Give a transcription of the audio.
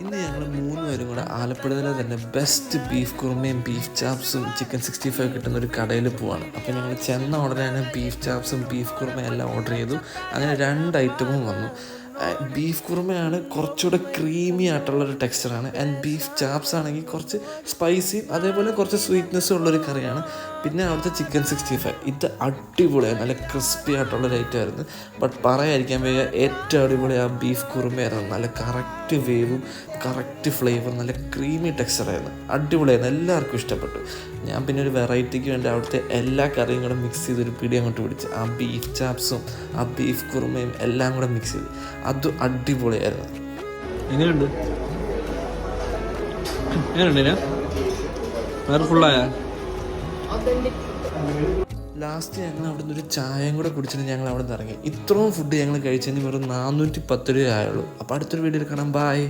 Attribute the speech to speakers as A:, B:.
A: ഇന്ന് ഞങ്ങൾ മൂന്ന് പേരും കൂടെ ആലപ്പുഴയിലെ തന്നെ ബെസ്റ്റ് ബീഫ് കുറുമയും ബീഫ് ചാപ്സും ചിക്കൻ സിക്സ്റ്റി ഫൈവ് കിട്ടുന്ന ഒരു കടയിൽ പോവാണ്. അപ്പോൾ ഞങ്ങൾ ചെന്ന ഉടനെ ബീഫ് ചാപ്സും ബീഫ് കുറുമയും എല്ലാം ഓർഡർ ചെയ്തു. അങ്ങനെ രണ്ട് ഐറ്റമും വന്നു. ബീഫ് കുറുമയാണ് കുറച്ചുകൂടെ ക്രീമി ആയിട്ടുള്ള ഒരു ടെക്സ്ചറാണ് ആൻഡ് ബീഫ് ചാപ്സ് ആണെങ്കിൽ കുറച്ച് സ്പൈസിയും അതേപോലെ കുറച്ച് സ്വീറ്റ്നെസ്സും ഉള്ളൊരു കറിയാണ്. പിന്നെ അവിടുത്തെ ചിക്കൻ സിക്സ്റ്റി ഫൈവ് ഇത് അടിപൊളിയാണ് നല്ല ക്രിസ്പി ആയിട്ടുള്ള ഒരു ഐറ്റം ആയിരുന്നു. ബട്ട് പറയാതിരിക്കാൻ വയ്യ ഏറ്റവും അടിപൊളി ആ ബീഫ് കുറുമയായിരുന്നു നല്ല കറക്റ്റ് വേവും കറക്റ്റ് ഫ്ലേവർ നല്ല ക്രീമി ടെക്സ്ചറായിരുന്നു അടിപൊളിയായിരുന്നു എല്ലാവർക്കും ഇഷ്ടപ്പെട്ടു. ഞാൻ പിന്നെ ഒരു വെറൈറ്റിക്ക് വേണ്ടി അവിടുത്തെ എല്ലാ കറിയും കൂടെ മിക്സ് ചെയ്തൊരു പിടി അങ്ങോട്ട് പിടിച്ച് ആ ബീഫ് ചാപ്സും ആ ബീഫ് കുറുമയും എല്ലാം കൂടെ മിക്സ് ചെയ്ത്. അത് അടിപൊളിയായിരുന്നു.
B: എങ്ങനെയുണ്ട്?
A: ലാസ്റ്റ് ഞങ്ങൾ അവിടെ നിന്ന് ഒരു ചായയും കൂടെ കുടിച്ചിട്ട് ഞങ്ങൾ അവിടെ നിന്ന് ഇറങ്ങി. ഇത്രയും ഫുഡ് ഞങ്ങൾ കഴിച്ചതിന് വെറും നാനൂറ്റി പത്ത് രൂപ ആയുള്ളൂ. അപ്പോൾ അടുത്തൊരു വീഡിയോയിൽ കാണാം. ബായ്